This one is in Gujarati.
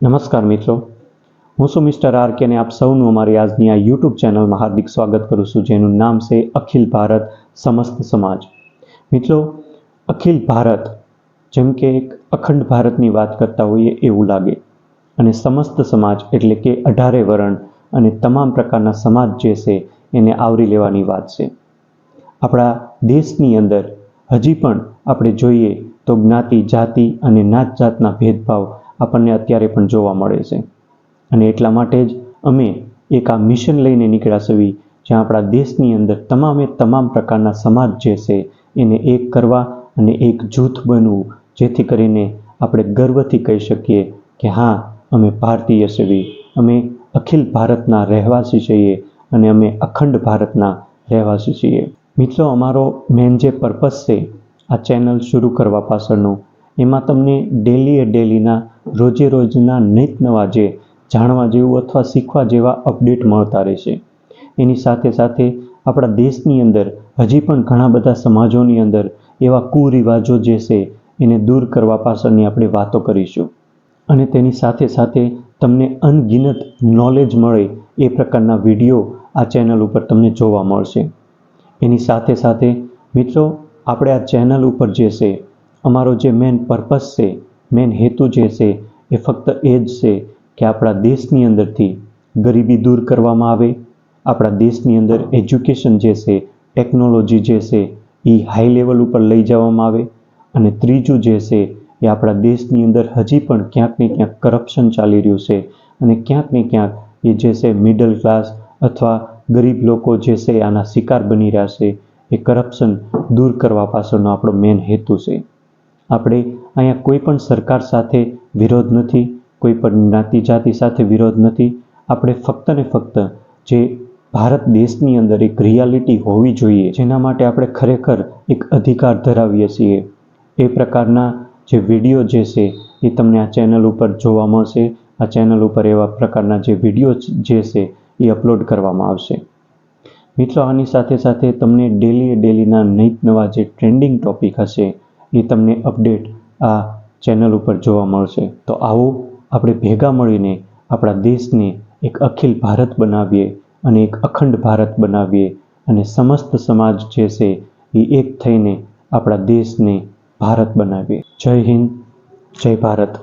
નમસ્કાર મિત્રો. હું છું મિસ્ટર આર કેને આપ સૌનું અમારી આજની આ યુટ્યુબ ચેનલમાં હાર્દિક સ્વાગત કરું છું, જેનું નામ છે અખિલ ભારત સમસ્ત સમાજ. મિત્રો, અખિલ ભારત જેમ કે એક અખંડ ભારતની વાત કરતા હોઈએ એવું લાગે. અને સમસ્ત સમાજ એટલે કે અઢારે વરણ અને તમામ પ્રકારના સમાજ જે છે એને આવરી લેવાની વાત છે. આપણા દેશની અંદર હજી પણ આપણે જોઈએ તો જ્ઞાતિ, જાતિ અને નાત જાતના ભેદભાવ આપણને અત્યારે પણ જોવા મળે છે. અને એટલા માટે જ અમે એક આ મિશન લઈને નીકળ્યા છીએ જ્યાં આપણા દેશની અંદર તમામે તમામ પ્રકારના સમાજ જે છે એને એક કરવા અને એક જૂથ બનવું, જેથી કરીને આપણે ગર્વથી કહી શકીએ કે હા, અમે ભારતીય છીએ. અમે અખિલ ભારતના રહેવાસી છીએ અને અમે અખંડ ભારતના રહેવાસી છીએ. મિત્રો, અમારો મેન જે પર્પસ છે, આ ચેનલ શરૂ કરવા પાછળનું એમાં તમને ડેલીએ ડેલીના રોજે રોજના નિત નવા જે જાણવા જેવું અથવા શીખવા જેવા અપડેટ મળતા રહેશે. એની સાથે સાથે આપણા દેશની અંદર હજી પણ ઘણા બધા સમાજોની અંદર એવા કુરિવાજો જે છે એને દૂર કરવા પાછળની આપણે વાતો કરીશું. અને તેની સાથે સાથે તમને અનગિનત નોલેજ મળે એ પ્રકારના વીડિયો આ ચેનલ ઉપર તમને જોવા મળશે. એની સાથે સાથે મિત્રો, આપણે આ ચેનલ ઉપર જે છે અમારો જે મેન પર્પસ છે મેન હેતુ જે છે, એ ફક્ત એ જ છે કે આપણા દેશની અંદરથી ગરીબી દૂર કરવામાં આવે. આપણા દેશની અંદર એજ્યુકેશન જે છે ટેકનોલોજી જે છે, એ હાઈ લેવલ ઉપર લઈ જવામાં આવે. અને ત્રીજું જે છે, એ આપણા દેશની અંદર હજી પણ ક્યાંક ને ક્યાંક કરપ્શન ચાલી રહ્યું છે. અને ક્યાંક ને ક્યાંક એ જે છે મિડલ ક્લાસ અથવા ગરીબ લોકો જે છે, આના શિકાર બની રહ્યા છે. એ કરપ્શન દૂર કરવા પાછળનો આપણો મેન હેતુ છે. આપણે અહીંયા કોઈ પણ સરકાર સાથે વિરોધ નથી, કોઈ પણ જ્ઞાતિ જાતિ સાથે વિરોધ નથી. આપણે ફક્ત ને ફક્ત જે ભારત દેશની અંદર એક રિયાલિટી હોવી જોઈએ, જેના માટે આપણે ખરેખર એક અધિકાર ધરાવીએ છીએ. એ પ્રકારના જે વીડિયો જે છે, એ તમને આ ચેનલ ઉપર જોવા મળશે. આ ચેનલ ઉપર એવા પ્રકારના જે વીડિયો જે છે, એ અપલોડ કરવામાં આવશે. મિત્રો, આની સાથે સાથે તમને ડેલી ડેલીના નિત નવા જે ટ્રેન્ડિંગ ટોપિક હશે એ તમને અપડેટ આ ચેનલ ઉપર જોવા મળશે. તો આવો આપણે ભેગા મળીને આપણા દેશને એક અખિલ ભારત બનાવીએ અને એક અખંડ ભારત બનાવીએ અને સમસ્ત સમાજ જે છે એ એક થઈને આપણા દેશને ભારત બનાવીએ. જય હિન્દ, જય ભારત.